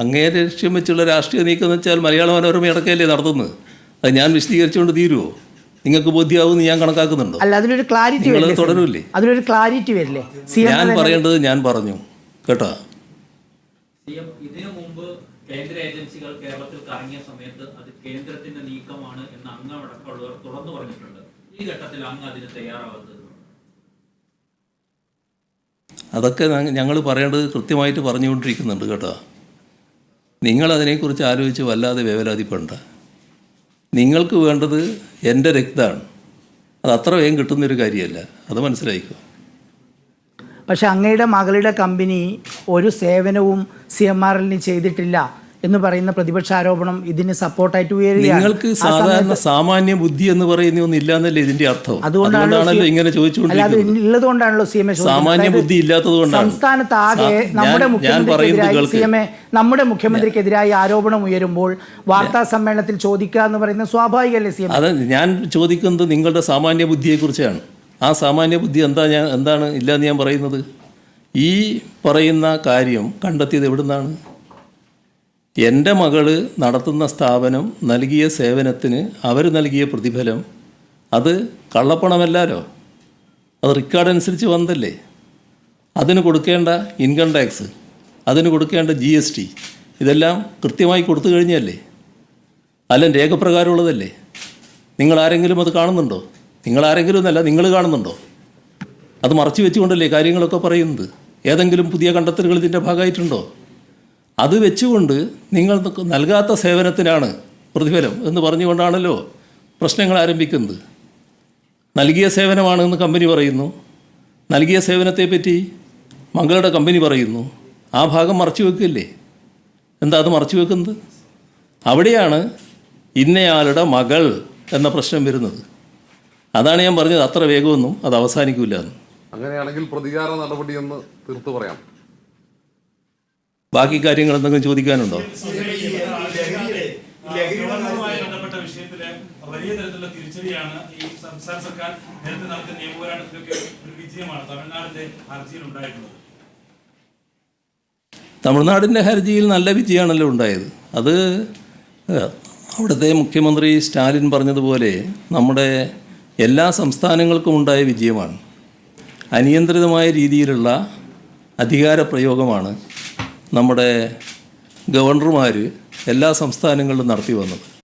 അങ്ങേ ലക്ഷ്യം വെച്ചുള്ള രാഷ്ട്രീയ നീക്കം എന്ന് വെച്ചാൽ മലയാള മനോരമ ഇടക്കല്ലേ നടത്തുന്നത്? അത് ഞാൻ വിശദീകരിച്ചുകൊണ്ട് തീരുമോ നിങ്ങൾക്ക് ബോധ്യമാവും ഞാൻ കണക്കാക്കുന്നുണ്ടോ? അല്ല അതിലൊരു ക്ലാരിറ്റി തുടരൂല്ലേ? അതിലൊരു ക്ലാരിറ്റി വരില്ലേ? ഞാൻ പറയേണ്ടത് ഞാൻ പറഞ്ഞു. കേട്ടോ? സിഎം ഇതിനു മുമ്പ് കേന്ദ്ര ഏജൻസികൾ കേരളത്തിൽ കറങ്ങിയ സമയത്ത് അത് കേന്ദ്രത്തിന്റെ നീക്കമാണ് എന്ന് അങ്ങ് അടക്കമുള്ളവർ തുറന്നു പറഞ്ഞിട്ടുണ്ട്. ഈ ഘട്ടത്തിൽ അങ്ങ് അതിന് അതൊക്കെ ഞങ്ങൾ പറയേണ്ടത് കൃത്യമായിട്ട് പറഞ്ഞുകൊണ്ടിരിക്കുന്നുണ്ട് കേട്ടോ. നിങ്ങൾ അതിനെക്കുറിച്ച് ആലോചിച്ച് വല്ലാതെ വേവലാതിപ്പെടണ്ട. നിങ്ങൾക്ക് വേണ്ടത് എന്റെ രക്തമാണ്. അത് അത്ര വേഗം കിട്ടുന്നൊരു കാര്യമല്ല. അത് മനസ്സിലായിക്കോ? പക്ഷെ അങ്ങയുടെ മകളുടെ കമ്പനി ഒരു സേവനവും സി എം എല്ലിന് ചെയ്തിട്ടില്ല. എന്ന് പറയുന്ന പ്രതിപക്ഷ ആരോപണം ഇതിന് സപ്പോർട്ടായിട്ട് ഉയരുകയാണ്. നിങ്ങൾക്ക് സാധാരണ സാമാന്യ ബുദ്ധി എന്ന് പറയുന്ന ഒന്നും ഇല്ലാന്നല്ലേ ഇതിന്റെ അർത്ഥം? അതുകൊണ്ടാണല്ലോ ഇങ്ങനെ ചോദിച്ചുകൊണ്ടിരിക്കുന്നത്. ഉള്ളത് കൊണ്ടാണല്ലോ സി എം എ സാമാന്യ ബുദ്ധി ഇല്ലാത്തത് കൊണ്ടാണ് സംസ്ഥാനത്ത് ആകെ നമ്മുടെ മുഖ്യമന്ത്രിക്കെതിരായി സി എം എ നമ്മുടെ മുഖ്യമന്ത്രിക്കെതിരായി ആരോപണം ഉയരുമ്പോൾ വാർത്താ സമ്മേളനത്തിൽ ചോദിക്കുക എന്ന് പറയുന്ന സ്വാഭാവികമല്ലേ സി എം അത് ഞാൻ ചോദിക്കുന്നത് നിങ്ങളുടെ സാമാന്യ ബുദ്ധിയെ കുറിച്ചാണ് ആ സാമാന്യ ബുദ്ധി എന്താ ഞാൻ എന്താണ് ഇല്ലയെന്ന് ഞാൻ പറയുന്നത്? ഈ പറയുന്ന കാര്യം കണ്ടെത്തിയത് എവിടുന്നാണ്? എന്റെ മകൾ നടത്തുന്ന സ്ഥാപനം നൽകിയ സേവനത്തിന് അവർ നൽകിയ പ്രതിഫലം അത് കള്ളപ്പണമല്ലാലോ അത് റെക്കോർഡ് അനുസരിച്ച് വന്നതല്ലേ? അതിന് കൊടുക്കേണ്ട ഇൻകം ടാക്സ് അതിന് കൊടുക്കേണ്ട ജി എസ് ടി ഇതെല്ലാം കൃത്യമായി കൊടുത്തു കഴിഞ്ഞല്ലേ അല്ല രേഖപ്രകാരമുള്ളതല്ലേ? നിങ്ങൾ ആരെങ്കിലും അത് കാണുന്നുണ്ടോ? നിങ്ങൾ ആരെങ്കിലും എന്നല്ല നിങ്ങൾ കാണുന്നുണ്ടോ? അത് മറച്ചു വെച്ചുകൊണ്ടല്ലേ കാര്യങ്ങളൊക്കെ പറയുന്നത്? ഏതെങ്കിലും പുതിയ കണ്ടെത്തലുകൾ ഇതിന്റെ ഭാഗമായിട്ടുണ്ടോ? അത് വെച്ചുകൊണ്ട് നിങ്ങൾ നൽകാത്ത സേവനത്തിനാണ് പ്രതിഫലം എന്ന് പറഞ്ഞുകൊണ്ടാണല്ലോ പ്രശ്നങ്ങൾ ആരംഭിക്കുന്നത്. നൽകിയ സേവനമാണെന്ന് കമ്പനി പറയുന്നു. നൽകിയ സേവനത്തെപ്പറ്റി മകളുടെ കമ്പനി പറയുന്നു. ആ ഭാഗം മറച്ചു വെക്കില്ലേ? എന്താ അത് മറച്ചു വെക്കുന്നത്? അവിടെയാണ് ഇന്നയാളുടെ മകൾ എന്ന പ്രശ്നം വരുന്നത്. അതാണ് ഞാൻ പറഞ്ഞത്. അത്ര വേഗമൊന്നും അത് അവസാനിക്കില്ല എന്ന്. അങ്ങനെയാണെങ്കിൽ പ്രതികാര നടപടിയെന്ന് തീർത്തു പറയാം. ബാക്കി കാര്യങ്ങൾ എന്തെങ്കിലും ചോദിക്കാനുണ്ടോ? വലിയ തരത്തിലുള്ള തിരിച്ചടിയാണ് ഈ സംസ്ഥാന സർക്കാർ നേരത്തെ നടത്തിയ നിയമപോരാട്ടത്തിലൊക്കെ ഒരു വിജയമാണ് തമിഴ്നാടിന്റെ ഹർജിയിൽ ഉണ്ടായിട്ടുള്ളത്. തമിഴ്നാടിന്റെ ഹർജിയിൽ നല്ല വിജയമാണല്ലോ ഉണ്ടായത്. അത് അവിടുത്തെ മുഖ്യമന്ത്രി സ്റ്റാലിൻ പറഞ്ഞതുപോലെ നമ്മുടെ എല്ലാ സംസ്ഥാനങ്ങൾക്കും ഉണ്ടായ വിജയമാണ്. അനിയന്ത്രിതമായ രീതിയിലുള്ള അധികാര പ്രയോഗമാണ് നമ്മുടെ ഗവർണർമാർ എല്ലാ സംസ്ഥാനങ്ങളിലും നടത്തി വന്നത്.